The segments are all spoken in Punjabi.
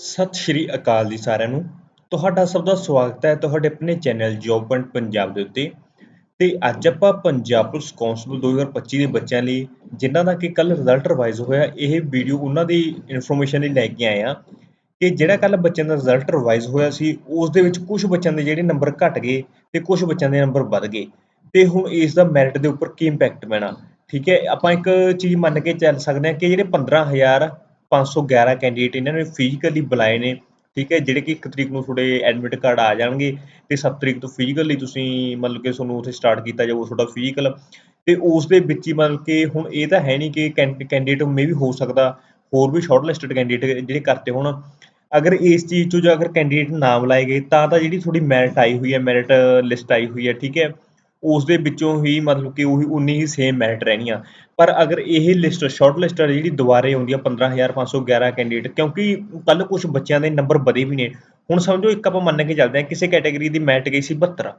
ਸਤਿ ਸ਼੍ਰੀ ਅਕਾਲ ਜੀ ਸਾਰਿਆਂ ਨੂੰ। ਤੁਹਾਡਾ ਸਭ ਦਾ ਸਵਾਗਤ ਹੈ ਤੁਹਾਡੇ ਆਪਣੇ ਚੈਨਲ ਜੌਬ ਪੁਆਇੰਟ ਪੰਜਾਬ ਦੇ ਉੱਤੇ। ਤੇ ਅੱਜ ਆਪਾਂ ਪੰਜਾਬ ਪੁਲਿਸ ਕਾਂਸਟੇਬਲ 2025 ਦੇ ਬੱਚਿਆਂ ਲਈ, ਜਿਨ੍ਹਾਂ ਦਾ ਕਿ ਕੱਲ ਰਿਜ਼ਲਟ ਰਿਵਾਈਜ਼ ਹੋਇਆ, ਇਹ ਵੀਡੀਓ ਉਹਨਾਂ ਦੀ ਇਨਫੋਰਮੇਸ਼ਨ ਲਈ ਲੈ ਕੇ ਆਏ ਆ ਕਿ ਜਿਹੜਾ ਕੱਲ ਬੱਚਿਆਂ ਦਾ ਰਿਜ਼ਲਟ ਰਿਵਾਈਜ਼ ਹੋਇਆ ਸੀ, ਉਸ ਦੇ ਵਿੱਚ ਕੁਝ ਬੱਚਿਆਂ ਦੇ ਜਿਹੜੇ ਨੰਬਰ ਘਟ ਗਏ ਤੇ ਕੁਝ ਬੱਚਿਆਂ ਦੇ ਨੰਬਰ ਵੱਧ ਗਏ। ਤੇ ਹੁਣ ਇਸ ਦਾ ਮੈਰਿਟ ਦੇ ਉੱਪਰ ਕੀ ਇੰਪੈਕਟ ਪੈਣਾ? ਠੀਕ ਹੈ, ਆਪਾਂ ਇੱਕ ਚੀਜ਼ ਮੰਨ ਕੇ ਚੱਲ ਸਕਦੇ ਹਾਂ ਕਿ ਜਿਹੜੇ 15511 ਕੈਂਡੀਡੇਟ ਇਹਨਾਂ ਨੇ ਫਿਜ਼ੀਕਲੀ ਬੁਲਾਏ ਨੇ, ਠੀਕ ਹੈ, ਜਿਹੜੇ ਕਿ 1 ਤਰੀਕ ਨੂੰ ਤੁਹਾਡੇ ਐਡਮਿਟ ਕਾਰਡ ਆ ਜਾਣਗੇ ਤੇ 7 ਤਰੀਕ ਤੋਂ ਫਿਜ਼ੀਕਲੀ ਤੁਸੀਂ ਮਤਲਬ ਕਿ ਤੁਹਾਨੂੰ ਉੱਥੇ ਸਟਾਰਟ ਕੀਤਾ ਜਾਊਗਾ ਤੁਹਾਡਾ ਫਿਜ਼ੀਕਲ ਤੇ ਉਸ ਦੇ ਵਿੱਚ ਹੀ ਮਤਲਬ ਕਿ ਹੁਣ ਇਹ ਤਾਂ ਹੈ ਨਹੀਂ ਕਿ ਕੈਂਡੀਡੇਟ ਮੇ ਵੀ ਹੋ ਸਕਦਾ, ਹੋਰ ਵੀ ਸ਼ਾਰਟ ਲਿਸਟਡ ਕੈਂਡੀਡੇਟ ਜਿਹੜੇ ਕਰਤੇ ਹੋਣ। ਅਗਰ ਇਸ ਚੀਜ਼ ਚੋਂ ਜੇ ਅਗਰ ਕੈਂਡੀਡੇਟ ਨਾਮ ਲਾਏ ਗਏ, ਤਾਂ ਤਾਂ ਜਿਹੜੀ ਤੁਹਾਡੀ ਮੈਰਿਟ ਆਈ ਹੋਈ ਹੈ ਮੈਰਿਟ ਲਿਸਟ ਆਈ ਹੋਈ ਹੈ, ਠੀਕ ਹੈ। ਉਸ ਦੇ ਵਿੱਚੋਂ ਹੀ ਮਤਲਬ ਕਿ ਉਹੀ ਉਨੀ ਹੀ ਸੇਮ ਮੈਰਿਟ ਰਹਿਣੀਆਂ। ਪਰ ਅਗਰ ਇਹ ਲਿਸਟ ਸ਼ਾਰਟ ਲਿਸਟ ਜਿਹੜੀ ਦੁਬਾਰੇ ਆਉਂਦੀ ਆ 15511 ਕੈਂਡੀਡੇਟ ਕਿਉਂਕਿ ਕੱਲ ਕੁਝ ਬੱਚਿਆਂ ਦੇ ਨੰਬਰ ਵਧੇ ਵੀ ਨੇ। ਹੁਣ ਸਮਝੋ, ਇੱਕ ਆਪਾਂ ਮੰਨ ਕੇ ਚੱਲਦੇ ਹਾਂ, ਕਿਸੇ ਕੈਟਾਗਰੀ ਦੀ ਮੈਰਿਟ ਗਈ ਸੀ 72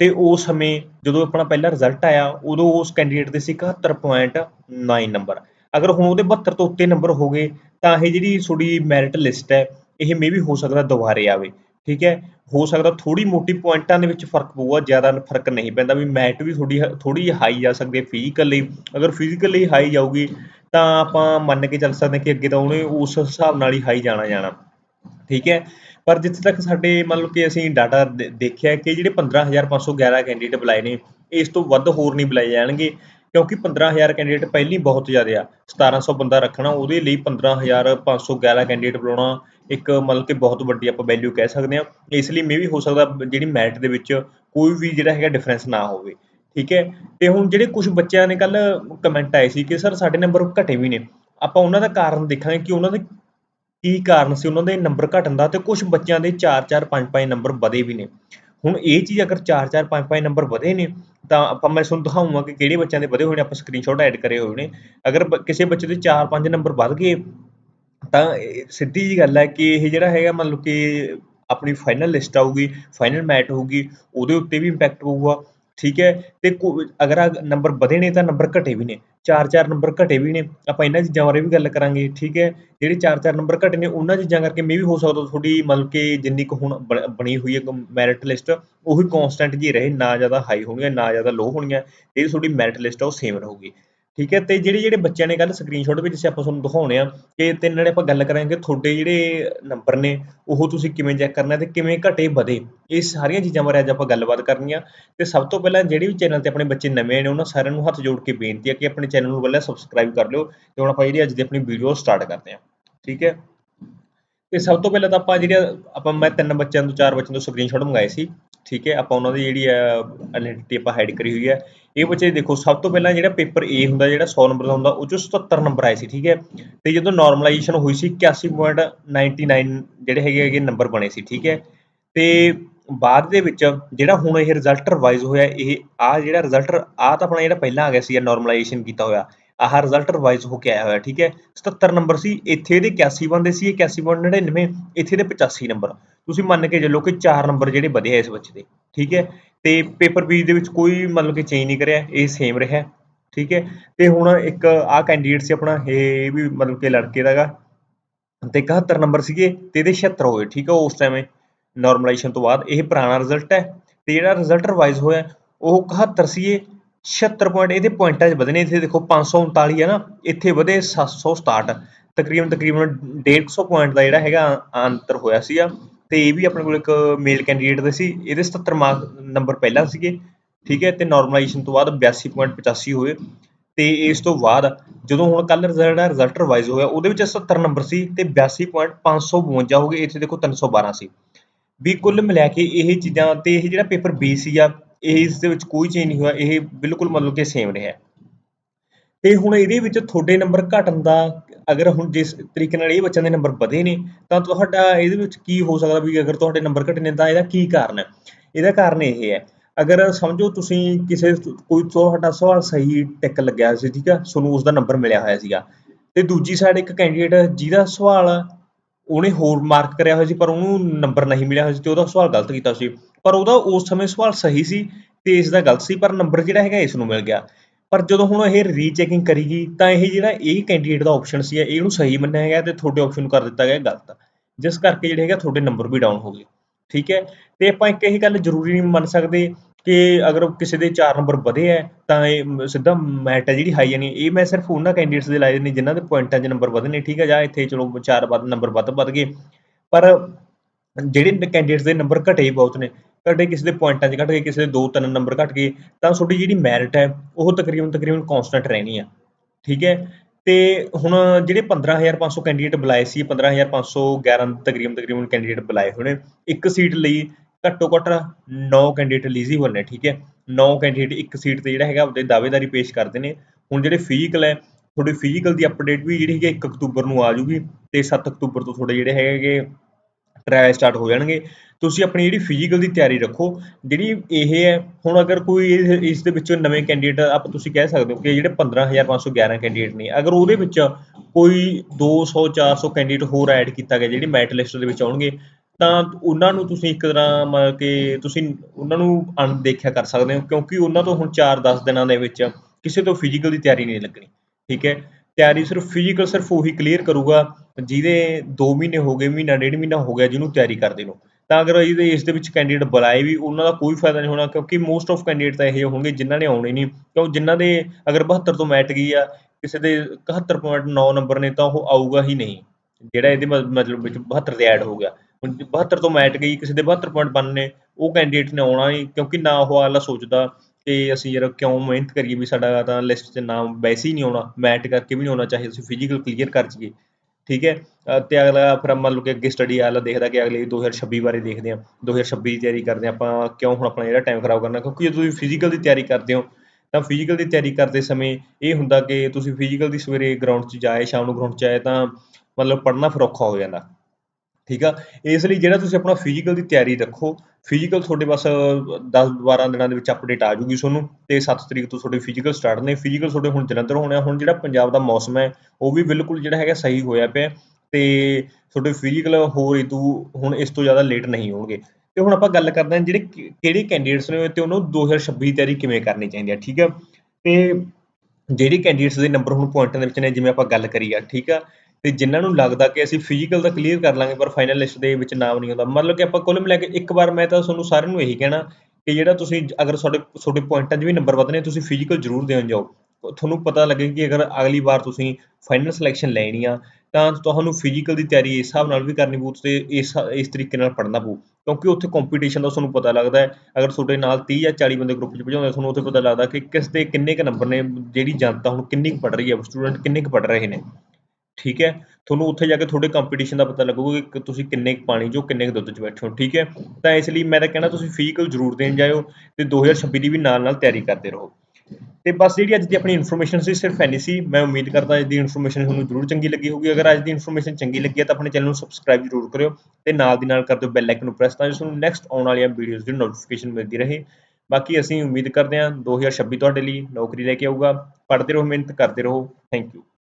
ਤੇ ਉਸ ਸਮੇਂ ਜਦੋਂ ਆਪਣਾ ਪਹਿਲਾ ਰਿਜ਼ਲਟ ਆਇਆ, ਉਦੋਂ ਉਸ ਕੈਂਡੀਡੇਟ ਦੇ ਸੀ 71.9 ਨੰਬਰ ਅਗਰ ਹੁਣ ਉਹਦੇ 72 ਤੋਂ ਉੱਤੇ ਨੰਬਰ ਹੋ ਗਏ, ਤਾਂ ਇਹ ਜਿਹੜੀ ਤੁਹਾਡੀ ਮੈਰਿਟ ਲਿਸਟ ਹੈ, ਇਹ ਮੇ ਵੀ ਹੋ ਸਕਦਾ ਦੁਬਾਰੇ ਆਵੇ। ਠੀਕ ਹੈ, ਹੋ ਸਕਦਾ ਥੋੜੀ ਮੋਟੀ ਪੁਆਇੰਟਾਂ ਦੇ ਵਿੱਚ ਫ਼ਰਕ ਪਊਗਾ, ਜ਼ਿਆਦਾ ਫ਼ਰਕ ਨਹੀਂ ਪੈਂਦਾ ਵੀ ਮੈਟ ਵੀ ਥੋੜੀ ਥੋੜੀ ਜਿਹੀ ਹਾਈ ਜਾ ਸਕਦੀ ਹੈ ਫਿਜ਼ੀਕਲੀ ਅਗਰ ਫਿਜ਼ੀਕਲੀ ਹਾਈ ਜਾਊਗੀ ਤਾਂ ਆਪਾਂ ਮੰਨ ਕੇ ਚੱਲ ਸਕਦੇ ਕਿ ਅੱਗੇ ਤਾਂ ਉਹਨੇ ਉਸ ਹਿਸਾਬ ਨਾਲ ਹੀ ਹਾਈ ਜਾਣਾ ਜਾਣਾ, ਠੀਕ ਹੈ। ਪਰ ਜਿੱਥੇ ਤੱਕ ਸਾਡੇ ਮਤਲਬ ਕਿ ਅਸੀਂ ਡਾਟਾ ਦੇਖਿਆ ਕਿ ਜਿਹੜੇ 15511 ਕੈਂਡੀਡੇਟ ਬੁਲਾਏ ਨੇ, ਇਸ ਤੋਂ ਵੱਧ ਹੋਰ ਨਹੀਂ ਬੁਲਾਏ ਜਾਣਗੇ, ਕਿਉਂਕਿ 15000 ਕੈਂਡੀਡੇਟ ਪਹਿਲੀ ਬਹੁਤ ਜ਼ਿਆਦਾ ਆ 1700 ਬੰਦਾ ਰੱਖਣਾ ਉਹਦੇ ਲਈ 15511 ਕੈਂਡੀਡੇਟ ਬੁਲਾਉਣਾ ਇੱਕ ਮਤਲਬ ਕਿ ਬਹੁਤ ਵੱਡੀ ਆਪਾਂ ਵੈਲਿਊ ਕਹਿ ਸਕਦੇ ਹਾਂ। ਇਸ ਲਈ ਮੇ ਵੀ ਹੋ ਸਕਦਾ ਜਿਹੜੀ ਮੈਰਿਟ ਦੇ ਵਿੱਚ ਕੋਈ ਵੀ ਜਿਹੜਾ ਹੈਗਾ ਡਿਫਰੈਂਸ ਨਾ ਹੋਵੇ। ਠੀਕ ਹੈ? ਤੇ ਹੁਣ ਜਿਹੜੇ ਕੁਝ ਬੱਚਿਆਂ ਨੇ ਕੱਲ ਕਮੈਂਟ ਆਏ ਸੀ ਕਿ, ਸਰ, ਸਾਡੇ ਨੰਬਰ ਘਟੇ ਵੀ ਨੇ। ਆਪਾਂ ਉਹਨਾਂ ਦਾ ਕਾਰਨ ਦੇਖਾਂਗੇ ਕਿ ਉਹਨਾਂ ਦੇ ਕੀ ਕਾਰਨ ਸੀ, ਉਹਨਾਂ ਦੇ ਨੰਬਰ ਘਟਣ ਦਾ ਤੇ ਕੁਝ ਬੱਚਿਆਂ ਦੇ 4-4 5-5 ਨੰਬਰ ਵਧੇ ਵੀ ਨੇ। ਹੁਣ ਇਹ ਚੀਜ਼ ਅਗਰ 4-4 5-5 ਨੰਬਰ ਵਧੇ ਨੇ, ਤਾਂ ਆਪਾਂ ਮੈਂ ਤੁਹਾਨੂੰ ਦਿਖਾਉਂਗਾ ਕਿ ਕਿਹੜੇ ਬੱਚਿਆਂ ਦੇ ਵਧੇ ਹੋਏ ਨੇ, ਆਪਾਂ ਸਕਰੀਨਸ਼ਾਟ ਐਡ ਕਰੇ ਹੋਏ ਨੇ। ਅਗਰ ਕਿਸੇ ਬੱਚੇ ਦੇ 4-5 ਨੰਬਰ ਵੱਧ ਗਏ ਤਾਂ ਸਿੱਧੀ ਜਿਹੀ ਗੱਲ ਹੈ ਕਿ ਇਹ ਜਿਹੜਾ ਹੈਗਾ ਮਤਲਬ ਕਿ ਆਪਣੀ ਫਾਈਨਲ ਲਿਸਟ ਆਊਗੀ ਫਾਈਨਲ ਮੈਟ ਹੋਊਗੀ, ਉਹਦੇ ਉੱਤੇ ਵੀ ਇੰਪੈਕਟ ਪਊਗਾ, ਠੀਕ ਹੈ? ਤੇ ਅਗਰ ਨੰਬਰ ਵਧੇ ਨੇ ਤਾਂ ਨੰਬਰ ਘਟੇ ਵੀ ਨੇ 4-4 ਨੰਬਰ ਘਟੇ ਵੀ ਨੇ, ਆਪਾਂ ਇਹਨਾਂ ਚੀਜ਼ਾਂ ਬਾਰੇ ਵੀ ਗੱਲ ਕਰਾਂਗੇ, ਠੀਕ ਹੈ? ਜਿਹੜੇ 4-4 ਨੰਬਰ ਘਟੇ ਨੇ, ਉਹਨਾਂ ਚੀਜ਼ਾਂ ਕਰਕੇ ਮੇ ਵੀ ਹੋ ਸਕਦਾ ਤੁਹਾਡੀ ਮਤਲਬ ਕਿ ਜਿੰਨੀ ਕੁ ਹੁਣ ਬਣੀ ਹੋਈ ਹੈ ਮੈਰਿਟ ਲਿਸਟ ਉਹੀ ਕਨਸਟੈਂਟ ਜੀ ਰਹੇ, ਨਾ ਜ਼ਿਆਦਾ ਹਾਈ ਹੋਣਗੀਆਂ ਨਾ ਜ਼ਿਆਦਾ ਲੋ ਹੋਣਗੀਆਂ ਜਿਹੜੀ ਤੁਹਾਡੀ ਮੈਰਿਟ ਲਿਸਟ ਆ, ਉਹ ਸੇਮ ਰਹੂਗੀ। ਠੀਕ ਹੈ, ਤੇ ਜਿਹੜੇ ਜਿਹੜੇ ਬੱਚਿਆਂ ਨੇ ਕੱਲ ਸਕਰੀਨਸ਼ਾਟ ਵਿੱਚ ਆਪਾਂ ਤੁਹਾਨੂੰ ਦਿਖਾਉਣੇ ਆ, ਕਿ ਤਿੰਨ ਜਿਹੜੇ ਆਪਾਂ ਗੱਲ ਕਰਾਂਗੇ, ਤੁਹਾਡੇ ਜਿਹੜੇ ਨੰਬਰ ਨੇ, ਉਹ ਤੁਸੀਂ ਕਿਵੇਂ ਚੈੱਕ ਕਰਨਾ ਤੇ ਕਿਵੇਂ ਘਟੇ ਵਧੇ। ਇਹ ਸਾਰੀਆਂ ਚੀਜ਼ਾਂ ਬਾਰੇ ਅੱਜ ਆਪਾਂ ਗੱਲਬਾਤ ਕਰਨੀ ਆ। ਤੇ ਸਭ ਤੋਂ ਪਹਿਲਾਂ ਜਿਹੜੇ ਵੀ ਚੈਨਲ ਤੇ ਆਪਣੇ ਬੱਚੇ ਨਵੇਂ ਨੇ, ਉਹਨਾਂ ਸਾਰਿਆਂ ਨੂੰ ਹੱਥ ਜੋੜ ਕੇ ਬੇਨਤੀ ਆ ਕਿ ਆਪਣੇ ਚੈਨਲ ਨੂੰ ਪਹਿਲਾਂ ਸਬਸਕ੍ਰਾਈਬ ਕਰ ਲਿਓ, ਤੇ ਹੁਣ ਆਪਾਂ ਜਿਹੜੀ ਅੱਜ ਦੀ ਆਪਣੀ ਵੀਡੀਓ ਸਟਾਰਟ ਕਰਦੇ ਹਾਂ ਠੀਕ ਹੈ? ਤੇ ਸਭ ਤੋਂ ਪਹਿਲਾਂ ਤਾਂ ਆਪਾਂ ਜਿਹੜੇ ਆਪਾਂ ਮੈਂ ਤਿੰਨ ਬੱਚਿਆਂ ਤੋਂ, ਚਾਰ ਬੱਚਿਆਂ ਤੋਂ ਸਕਰੀਨਸ਼ਾਟ ਮੰਗਾਏ ਸੀ। ਠੀਕ ਹੈ, ਆਪਾਂ ਉਹਨਾਂ ਦੀ ਜਿਹੜੀ ਆਇਡੈਂਟੀ ਆਪਾਂ ਹਾਈਡ ਕਰੀ ਹੋਈ ਹੈ। ਇਹ ਬੱਚੇ ਦੇਖੋ, ਸਭ ਤੋਂ ਪਹਿਲਾਂ ਜਿਹੜਾ ਪੇਪਰ A ਹੁੰਦਾ, ਜਿਹੜਾ 100 ਨੰਬਰ ਦਾ ਹੁੰਦਾ, ਉਹ ਚੋਂ 77 ਨੰਬਰ ਆਏ ਸੀ, ਠੀਕ ਹੈ। ਤੇ ਜਦੋਂ ਨਾਰਮਲਾਈਜੇਸ਼ਨ ਹੋਈ ਸੀ 81.99 ਜਿਹੜੇ ਹੈਗੇ ਹੈਗੇ ਨੰਬਰ ਬਣੇ ਸੀ, ਠੀਕ ਹੈ। ਤੇ ਬਾਅਦ ਦੇ ਵਿੱਚ ਜਿਹੜਾ ਹੁਣ ਇਹ ਰਿਜ਼ਲਟ ਰਿਵਾਈਜ਼ ਹੋਇਆ, ਇਹ ਆ ਜਿਹੜਾ ਰਿਜ਼ਲਟ ਆ ਤਾਂ ਆਪਣਾ ਜਿਹੜਾ ਪਹਿਲਾਂ ਆ ਗਿਆ ਸੀ ਨਾਰਮਲਾਈਜੇਸ਼ਨ ਕੀਤਾ ਹੋਇਆ। ਆਹ ਰਿਜ਼ਲਟ ਰਿਵਾਈਜ਼ ਹੋ ਕੇ ਆਇਆ ਹੋਇਆ, ਠੀਕ ਹੈ? 77 ਨੰਬਰ ਸੀ, ਇੱਥੇ ਇਹਦੇ 81 ਬੰਦੇ ਸੀ 81.99 ਇੱਥੇ ਦੇ 85 ਨੰਬਰ ਤੁਸੀਂ ਮੰਨ ਕੇ ਚੱਲੋ ਕਿ 4 ਨੰਬਰ ਜਿਹੜੇ ਵਧੇ ਆ ਇਸ ਬੱਚੇ ਦੇ, ਠੀਕ ਹੈ? ਤੇ ਪੇਪਰ ਬੀ ਦੇ ਵਿੱਚ ਕੋਈ ਮਤਲਬ ਕਿ ਚੇਂਜ ਨਹੀਂ ਕਰਿਆ, ਇਹ ਸੇਮ ਰਿਹਾ, ਠੀਕ ਹੈ? ਤੇ ਹੁਣ ਇੱਕ ਆ ਕੈਂਡੀਡੇਟ ਸੀ ਆਪਣਾ, ਇਹ ਵੀ ਮਤਲਬ ਕਿ ਲੜਕੇ ਦਾਗਾ ਤੇ 71 ਨੰਬਰ ਸੀਗੇ ਤੇ ਇਹਦੇ 76 ਹੋਏ, ਠੀਕ ਹੈ? ਉਸ ਟਾਈਮ ਨਾਰਮਲਾਈਜੇਸ਼ਨ ਤੋਂ ਬਾਅਦ ਇਹ ਪੁਰਾਣਾ ਰਿਜ਼ਲਟ ਹੈ। ਤੇ ਜਿਹੜਾ ਰਿਜ਼ਲਟ ਰਿਵਾਈਜ਼ ਹੋਇਆ, ਉਹ 71 ਸੀਗੇ। 76 ਪੁਆਇੰਟ ਇਹਦੇ ਪੁਆਇੰਟਾਂ 'ਚ ਵਧਨੇ ਇੱਥੇ ਦੇਖੋ 539 ਹੈ ਨਾ, ਇੱਥੇ ਵਧੇ 767 ਤਕਰੀਬਨ ਤਕਰੀਬਨ 150 ਪੁਆਇੰਟ ਦਾ ਜਿਹੜਾ ਹੈਗਾ ਅੰਤਰ ਹੋਇਆ ਸੀਗਾ। ਤੇ ਇਹ ਵੀ ਆਪਣੇ ਕੋਲ ਇੱਕ ਮੇਲ ਕੈਂਡੀਡੇਟ ਦੇ ਸੀ। ਇਹਦੇ 77 ਮਾਰਕ ਨੰਬਰ ਪਹਿਲਾਂ ਸੀਗੇ, ਠੀਕ ਹੈ? ਤੇ ਨਾਰਮਲਾਈਜੇਸ਼ਨ ਤੋਂ ਬਾਅਦ 82.85 ਹੋਏ। ਤੇ ਇਸ ਤੋਂ ਬਾਅਦ ਜਦੋਂ ਹੁਣ ਕੱਲ ਰਿਜ਼ਲਟ ਰਿਜ਼ਲਟ ਰਿਵਾਈਜ਼ ਹੋਇਆ, ਉਹਦੇ ਵਿੱਚ 70 ਨੰਬਰ ਸੀ ਤੇ 82.552 ਹੋ ਗਏ। ਇੱਥੇ ਦੇਖੋ 312 ਸੀ। ਵੀ ਕੁੱਲ ਮਿਲਾ ਕੇ ਇਹ ਚੀਜ਼ਾਂ ਤੇ ਇਹ ਜਿਹੜਾ ਪੇਪਰ B ਸੀਗਾ ਇਹ ਇਸ ਦੇ ਵਿੱਚ ਕੋਈ ਚੇਂਜ ਨਹੀਂ ਹੋਇਆ, ਇਹ ਬਿਲਕੁਲ ਮਤਲਬ ਕਿ ਸੇਮ ਰਿਹਾ। ਤੇ ਹੁਣ ਇਹਦੇ ਵਿੱਚ ਤੁਹਾਡੇ ਨੰਬਰ ਘਟਣ ਦਾ ਅਗਰ ਹੁਣ ਜਿਸ ਤਰੀਕੇ ਨਾਲ ਇਹ ਬੱਚਿਆਂ ਦੇ ਨੰਬਰ ਵਧੇ ਨੇ, ਤਾਂ ਤੁਹਾਡਾ ਇਹਦੇ ਵਿੱਚ ਕੀ ਹੋ ਸਕਦਾ ਵੀ ਅਗਰ ਤੁਹਾਡੇ ਨੰਬਰ ਘਟੇ ਤਾਂ ਇਹਦਾ ਕੀ ਕਾਰਨ ਹੈ? ਇਹਦਾ ਕਾਰਨ ਇਹ ਹੈ, ਅਗਰ ਸਮਝੋ ਤੁਸੀਂ ਕਿਸੇ ਕੋਈ ਤੁਹਾਡਾ ਸਵਾਲ ਸਹੀ ਟਿਕ ਲੱਗਿਆ ਸੀ, ਠੀਕ ਆ, ਤੁਹਾਨੂੰ ਉਸ ਦਾ ਨੰਬਰ ਮਿਲਿਆ ਹੋਇਆ ਸੀਗਾ, ਤੇ ਦੂਜੀ ਸਾਈਡ ਇੱਕ ਕੈਂਡੀਡੇਟ ਜਿਹਦਾ ਸਵਾਲ ਉਹਨੇ ਹੋਰ ਮਾਰਕ ਕਰਿਆ ਹੋਇਆ ਸੀ, ਪਰ ਉਹਨੂੰ ਨੰਬਰ ਨਹੀਂ ਮਿਲਿਆ ਹੋਇਆ ਸੀ ਤੇ ਉਹਦਾ ਸਵਾਲ ਗਲਤ ਕੀਤਾ ਸੀ। ਪਰ ਉਹਦਾ ਉਸ ਸਮੇਂ ਸਵਾਲ ਸਹੀ ਸੀ ਤੇ ਇਸ ਦਾ ਗਲਤ ਸੀ, ਪਰ ਨੰਬਰ ਜਿਹੜਾ ਹੈਗਾ ਇਸ ਨੂੰ ਮਿਲ ਗਿਆ। ਪਰ ਜਦੋਂ ਹੁਣ ਇਹ ਰੀਚੈਕਿੰਗ ਕਰੀਗੀ ਤਾਂ ਇਹ ਜਿਹੜਾ ਇਹ ਕੈਂਡੀਡੇਟ ਦਾ ਆਪਸ਼ਨ ਸੀ ਇਹਨੂੰ ਸਹੀ ਮੰਨਿਆ ਗਿਆ ਤੇ ਤੁਹਾਡੇ ਆਪਸ਼ਨ ਨੂੰ ਕਰ ਦਿੱਤਾ ਗਿਆ ਗਲਤ। ਜਿਸ ਕਰਕੇ ਜਿਹੜੇ ਹੈਗੇ ਤੁਹਾਡੇ ਨੰਬਰ ਵੀ ਡਾਊਨ ਹੋ ਗਏ। ਠੀਕ ਹੈ? ਤੇ ਆਪਾਂ ਇੱਕ ਇਹ ਗੱਲ ਜ਼ਰੂਰੀ ਨਹੀਂ ਮੰਨ ਸਕਦੇ ਕਿ ਅਗਰ ਕਿਸੇ ਦੇ 4 ਨੰਬਰ ਵਧੇ ਹੈ, ਤਾਂ ਇਹ ਸਿੱਧਾ ਮੈਟ ਹੈ ਜਿਹੜੀ ਹਾਈ ਜਾਣੀ ਇਹ ਮੈਂ ਸਿਰਫ ਉਹਨਾਂ ਕੈਂਡੀਡੇਟਸ ਦੇ ਲਾਏ ਨੇ ਜਿਨ੍ਹਾਂ ਦੇ ਪੁਆਇੰਟਾਂ 'ਚ ਨੰਬਰ ਵਧੇ ਨੇ, ਠੀਕ ਹੈ? ਜਾਂ ਇੱਥੇ ਚਲੋ 4 ਵੱਧ ਨੰਬਰ ਵੱਧ ਵੱਧ ਗਏ। ਪਰ ਜਿਹੜੇ ਕੈਂਡੀਡੇਟਸ ਦੇ ਨੰਬਰ ਘਟੇ ਬਹੁਤ ਨੇ ਘਟੇ ਕਿਸੇ ਦੇ ਪੁਆਇੰਟਾਂ 'ਚ ਘੱਟ ਗਏ ਕਿਸੇ ਦੇ 2-3 ਨੰਬਰ ਘੱਟ ਗਏ ਤਾਂ ਤੁਹਾਡੀ ਜਿਹੜੀ ਮੈਰਿਟ ਹੈ, ਉਹ ਤਕਰੀਬਨ ਤਕਰੀਬਨ ਕਨਸਟੈਂਟ ਰਹਿਣੀ ਆ। ਠੀਕ ਹੈ? ਤੇ ਹੁਣ ਜਿਹੜੇ 15500 ਕੈਂਡੀਡੇਟ ਬੁਲਾਏ ਸੀ 15511 ਤਕਰੀਬਨ ਤਕਰੀਬਨ ਕੈਂਡੀਡੇਟ ਬੁਲਾਏ ਹੋਣੇ ਇੱਕ ਸੀਟ ਲਈ ਘੱਟੋ ਘੱਟ 9 ਕੈਂਡੀਡੇਟ ਐਲੀਜੀਬਲ ਨੇ, ਠੀਕ ਹੈ? 9 ਕੈਂਡੀਡੇਟ ਇੱਕ ਸੀਟ ਤੇ ਜਿਹੜਾ ਹੈਗਾ, ਆਪਦੇ ਦਾਅਵੇਦਾਰੀ ਪੇਸ਼ ਕਰਦੇ ਨੇ। ਹੁਣ ਜਿਹੜੇ ਫਿਜ਼ੀਕਲ ਹੈ, ਤੁਹਾਡੀ ਫਿਜ਼ੀਕਲ ਦੀ ਅਪਡੇਟ ਵੀ ਜਿਹੜੀ ਹੈਗੀ 1 ਅਕਤੂਬਰ ਨੂੰ ਆ ਜੂਗੀ ਤੇ 7 ਅਕਤੂਬਰ ਤੋਂ ਤੁਹਾਡੇ ਜਿਹੜੇ ਹੈਗੇ ਟਰਾਇਲ ਸਟਾਰਟ ਹੋ ਜਾਣਗੇ। ਤੁਸੀਂ ਆਪਣੀ ਜਿਹੜੀ ਫਿਜ਼ੀਕਲ ਦੀ ਤਿਆਰੀ ਰੱਖੋ। ਜਿਹੜੀ ਇਹ ਹੈ, ਹੁਣ ਅਗਰ ਕੋਈ ਇਹ- ਇਸ ਦੇ ਵਿੱਚੋਂ ਨਵੇਂ ਕੈਂਡੀਡੇਟ ਆਪ ਤੁਸੀਂ ਕਹਿ ਸਕਦੇ ਹੋ ਕਿ ਜਿਹੜੇ 15511 ਕੈਂਡੀਡੇਟ ਨੇ, ਅਗਰ ਉਹਦੇ ਵਿੱਚ ਕੋਈ 200 400 ਕੈਂਡੀਡੇਟ ਹੋਰ ਐਡ ਕੀਤਾ ਗਿਆ, ਜਿਹੜੀ ਮੈਰਿਟ ਲਿਸਟ ਦੇ ਵਿੱਚ ਆਉਣਗੇ, ਤਾਂ ਉਹਨਾਂ ਨੂੰ ਤੁਸੀਂ ਇੱਕ ਤਰ੍ਹਾਂ ਮਤਲਬ ਕਿ ਤੁਸੀਂ ਉਹਨਾਂ ਨੂੰ ਅਣਦੇਖਿਆ ਕਰ ਸਕਦੇ ਹੋ, ਕਿਉਂਕਿ ਉਹਨਾਂ ਤੋਂ ਹੁਣ 4-10 ਦਿਨਾਂ ਦੇ ਵਿੱਚ ਕਿਸੇ ਤੋਂ ਫਿਜ਼ੀਕਲ ਦੀ ਤਿਆਰੀ ਨਹੀਂ ਲੱਗਣੀ। ਠੀਕ ਹੈ? ਤਿਆਰੀ ਸਿਰਫ ਫਿਜ਼ੀਕਲ ਸਿਰਫ ਉਹੀ ਕਲੀਅਰ ਕਰੂਗਾ ਜਿਹਦੇ 2 ਮਹੀਨੇ ਹੋ ਗਏ, ਮਹੀਨਾ, ਡੇਢ ਮਹੀਨਾ ਹੋ ਗਿਆ ਜਿਹਨੂੰ ਤਿਆਰੀ ਕਰਦੇ ਨੂੰ। ਤਾਂ ਅਗਰ ਇਹਦੇ, ਇਸ ਦੇ ਵਿੱਚ ਕੈਂਡੀਡੇਟ ਬੁਲਾਏ ਵੀ, ਉਹਨਾਂ ਦਾ ਕੋਈ ਫਾਇਦਾ ਨਹੀਂ ਹੋਣਾ, ਕਿਉਂਕਿ ਮੋਸਟ ਆਫ ਕੈਂਡੀਡੇਟ ਤਾਂ ਇਹ ਹੋਣਗੇ ਜਿਨ੍ਹਾਂ ਨੇ ਆਉਣੇ ਨਹੀਂ। ਕਿਉਂ, ਜਿਨ੍ਹਾਂ ਦੇ ਅਗਰ 72 ਤੋਂ ਮੈਟ ਗਈ ਆ, ਕਿਸੇ ਦੇ 71.9 ਨੰਬਰ ਨੇ ਤਾਂ ਉਹ ਆਊਗਾ ਹੀ ਨਹੀਂ। ਜਿਹੜਾ ਇਹਦੇ ਮਤਲਬ ਵਿੱਚ 72 ਤੇ ਐਡ ਹੋ ਗਿਆ। ਹੁਣ ਜੇ 72 ਤੋਂ ਮੈਟ ਗਈ, ਕਿਸੇ ਦੇ 72.1 ਨੇ, ਉਹ ਕੈਂਡੀਡੇਟ ਨੇ ਆਉਣਾ ਨਹੀਂ ਕਿਉਂਕਿ ਨਾ ਉਹ ਅਗਲਾ ਸੋਚਦਾ। ਕਿ ਅਸੀਂ ਯਾਰ ਕਿਉਂ ਮਿਹਨਤ ਕਰੀਏ ਵੀ ਸਾਡਾ ਤਾਂ ਲਿਸਟ 'ਚ ਨਾਮ ਵੈਸੇ ਹੀ ਨਹੀਂ ਆਉਣਾ ਮੈਟ ਕਰਕੇ ਵੀ ਨਹੀਂ ਆਉਣਾ ਚਾਹੇ ਅਸੀਂ ਫਿਜ਼ੀਕਲ ਕਲੀਅਰ ਕਰ ਜਾਈਏ ਠੀਕ ਹੈ? ਅ, ਤੇ ਅਗਲਾ ਫਿਰ ਮੰਨ ਲਓ ਕਿ ਅੱਗੇ ਸਟੱਡੀ ਵਾਲਾ ਦੇਖਦਾ ਕਿ ਅਗਲੇ 2026 ਬਾਰੇ ਦੇਖਦੇ ਹਾਂ 2026 ਦੀ ਤਿਆਰੀ ਕਰਦੇ ਹਾਂ ਆਪਾਂ ਕਿਉਂ ਹੁਣ ਆਪਣਾ ਜਿਹੜਾ ਟਾਈਮ ਖਰਾਬ ਕਰਨਾ ਕਿਉਂਕਿ ਜੇ ਤੁਸੀਂ ਫਿਜ਼ੀਕਲ ਦੀ ਤਿਆਰੀ ਕਰਦੇ ਹੋ ਤਾਂ ਫਿਜ਼ੀਕਲ ਦੀ ਤਿਆਰੀ ਕਰਦੇ ਸਮੇਂ ਇਹ ਹੁੰਦਾ ਕਿ ਤੁਸੀਂ ਫਿਜ਼ੀਕਲ ਦੀ ਸਵੇਰੇ ਗਰਾਊਂਡ 'ਚ ਜਾਏ ਸ਼ਾਮ ਨੂੰ ਗਰਾਊਂਡ 'ਚ ਆਏ ਤਾਂ ਮਤਲਬ ਪੜ੍ਹਨਾ ਫਿਰ ਔਖਾ ਹੋ ਜਾਂਦਾ ਠੀਕ ਆ? ਇਸ ਲਈ ਜਿਹੜਾ ਤੁਸੀਂ ਆਪਣਾ ਫਿਜ਼ੀਕਲ ਦੀ ਤਿਆਰੀ ਰੱਖੋ ਫਿਜ਼ੀਕਲ ਤੁਹਾਡੇ ਬਸ 10-12 ਦਿਨਾਂ ਦੇ ਵਿੱਚ ਅਪਡੇਟ ਆ ਜੂਗੀ ਤੁਹਾਨੂੰ ਤੇ 7 ਤਰੀਕ ਤੋਂ ਤੁਹਾਡੇ ਫਿਜ਼ੀਕਲ ਸਟਾਰਟ ਨੇ। ਫਿਜ਼ੀਕਲ ਤੁਹਾਡੇ ਹੁਣ ਜਲੰਧਰ ਹੋਣੇ ਆ। ਹੁਣ ਜਿਹੜਾ ਪੰਜਾਬ ਦਾ ਮੌਸਮ ਹੈ, ਉਹ ਵੀ ਬਿਲਕੁਲ ਜਿਹੜਾ ਹੈਗਾ ਸਹੀ ਹੋਇਆ ਪਿਆ ਤੇ ਤੁਹਾਡੇ ਫਿਜ਼ੀਕਲ ਹੋਰ ਇਹ ਹੁਣ ਇਸ ਤੋਂ ਜ਼ਿਆਦਾ ਲੇਟ ਨਹੀਂ ਹੋਣਗੇ। ਤੇ ਹੁਣ ਆਪਾਂ ਗੱਲ ਕਰਦੇ ਹਾਂ ਜਿਹੜੇ ਕਿਹੜੇ ਕੈਂਡੀਡੇਟਸ ਨੇ ਤੇ ਉਹਨੂੰ 2026 ਦੀ ਤਿਆਰੀ ਕਿਵੇਂ ਕਰਨੀ ਚਾਹੀਦੀ ਹੈ, ਠੀਕ ਆ ਤੇ ਜਿਹੜੇ ਕੈਂਡੀਡੇਟਸ ਦੇ ਨੰਬਰ ਹੁਣ ਪੁਆਇੰਟਾਂ ਦੇ ਵਿੱਚ ਨੇ, ਜਿਵੇਂ ਆਪਾਂ ਗੱਲ ਕਰੀ ਆ, ਠੀਕ ਆ? ਤੇ ਜਿਨ੍ਹਾਂ ਨੂੰ ਲੱਗਦਾ ਕਿ ਅਸੀਂ ਫਿਜ਼ੀਕਲ ਤਾਂ ਕਲੀਅਰ ਕਰ ਲਾਂਗੇ, ਪਰ ਫਾਈਨਲ ਲਿਸਟ ਦੇ ਵਿੱਚ ਨਾਮ ਨਹੀਂ ਆਉਂਦਾ। ਮਤਲਬ ਕਿ ਆਪਾਂ ਕੁੱਲ ਮਿਲਾ ਕੇ ਇੱਕ ਵਾਰ ਮੈਂ ਤਾਂ ਤੁਹਾਨੂੰ ਸਾਰਿਆਂ ਨੂੰ ਇਹੀ ਕਹਿਣਾ ਕਿ ਜਿਹੜਾ ਤੁਸੀਂ ਅਗਰ ਤੁਹਾਡੇ ਤੁਹਾਡੇ ਪੁਆਇੰਟਾਂ 'ਚ ਵੀ ਨੰਬਰ ਵਧਨੇ ਤੁਸੀਂ ਫਿਜ਼ੀਕਲ ਜ਼ਰੂਰ ਦੇਣ ਜਾਓ। ਤੁਹਾਨੂੰ ਪਤਾ ਲੱਗੇ ਕਿ ਅਗਰ ਅਗਲੀ ਵਾਰ ਤੁਸੀਂ ਫਾਈਨਲ ਸਿਲੈਕਸ਼ਨ ਲੈਣੀ ਆ, ਤਾਂ ਤੁਹਾਨੂੰ ਫਿਜ਼ੀਕਲ ਦੀ ਤਿਆਰੀ ਇਸ ਹਿਸਾਬ ਨਾਲ ਵੀ ਕਰਨੀ ਪਊ ਤੇ ਇਸ ਇਸ ਤਰੀਕੇ ਨਾਲ ਪੜ੍ਹਨਾ ਪਊ। ਕਿਉਂਕਿ ਉੱਥੇ ਕੰਪੀਟੀਸ਼ਨ ਦਾ ਤੁਹਾਨੂੰ ਪਤਾ ਲੱਗਦਾ ਹੈ, ਅਗਰ ਤੁਹਾਡੇ ਨਾਲ 30 ਜਾਂ 40 ਬੰਦੇ ਗਰੁੱਪ 'ਚ ਭਜਾਉਂਦੇ ਤੁਹਾਨੂੰ ਉੱਥੇ ਪਤਾ ਲੱਗਦਾ ਕਿ ਕਿਸ ਦੇ ਕਿੰਨੇ ਕੁ ਨੰਬਰ ਨੇ, ਜਿਹੜੀ ਜਨਤਾ ਹੁਣ ਕਿੰਨੀ ਕੁ ਪੜ੍ਹ ਰਹੀ ਹੈ ਸਟੂਡੈਂਟ ਕਿੰਨੇ ਕੁ ਪੜ੍ਹ ਰਹੇ ਨੇ। ਠੀਕ ਹੈ? ਤੁਹਾਨੂੰ ਉੱਥੇ ਜਾ ਕੇ ਤੁਹਾਡੇ ਕੰਪੀਟੀਸ਼ਨ ਦਾ ਪਤਾ ਲੱਗੂਗਾ ਕਿ ਤੁਸੀਂ ਕਿੰਨੇ ਕੁ ਪਾਣੀ ਜੋ ਕਿੰਨੇ ਕੁ ਦੁੱਧ 'ਚ ਬੈਠੇ ਹੋ, ਠੀਕ ਹੈ? ਤਾਂ ਇਸ ਲਈ ਮੈਂ ਤਾਂ ਕਹਿਣਾ ਤੁਸੀਂ ਫੀਕਲ ਜ਼ਰੂਰ ਦੇਣ ਜਾਇਓ ਤੇ 2026 ਦੀ ਵੀ ਨਾਲ ਨਾਲ ਤਿਆਰੀ ਕਰਦੇ ਰਹੋ। ਤੇ ਬਸ ਜਿਹੜੀ ਅੱਜ ਦੀ ਆਪਣੀ ਇਨਫੋਰਮੇਸ਼ਨ ਸੀ ਸਿਰਫ ਐਨੀ ਸੀ, ਮੈਂ ਉਮੀਦ ਕਰਦਾ ਅੱਜ ਦੀ ਇਨਫੋਰਮੇਸ਼ਨ ਤੁਹਾਨੂੰ ਜ਼ਰੂਰ ਚੰਗੀ ਲੱਗੀ ਹੋਊਗੀ, ਅਗਰ ਅੱਜ ਦੀ ਇਨਫੋਰਮੇਸ਼ਨ ਚੰਗੀ ਲੱਗੀ ਹੈ ਤਾਂ ਆਪਣੇ ਚੈਨਲ ਨੂੰ ਸਬਸਕ੍ਰਾਈਬ ਜ਼ਰੂਰ ਕਰਿਓ ਤੇ ਨਾਲ ਦੀ ਨਾਲ ਕਰ ਦਿਓ ਬੈਲ ਆਈਕਨ ਨੂੰ ਪ੍ਰੈਸ ਤਾਂ ਜੋ ਤੁਹਾਨੂੰ ਨੈਕਸਟ ਆਉਣ ਵਾਲੀਆਂ ਵੀਡੀਓਜ਼ ਦੀ ਨੋਟੀਫਿਕੇਸ਼ਨ ਮਿਲਦੀ ਰਹੇ। ਬਾਕੀ ਅਸੀਂ ਉਮੀਦ ਕਰਦੇ ਹਾਂ 2026 ਤੁਹਾਡੇ ਲਈ ਨੌਕਰੀ ਲੈ ਕੇ ਆਊਗਾ। ਪੜ੍ਹਦੇ ਰਹੋ, ਮਿਹਨਤ ਕਰਦੇ ਰਹੋ। Thank you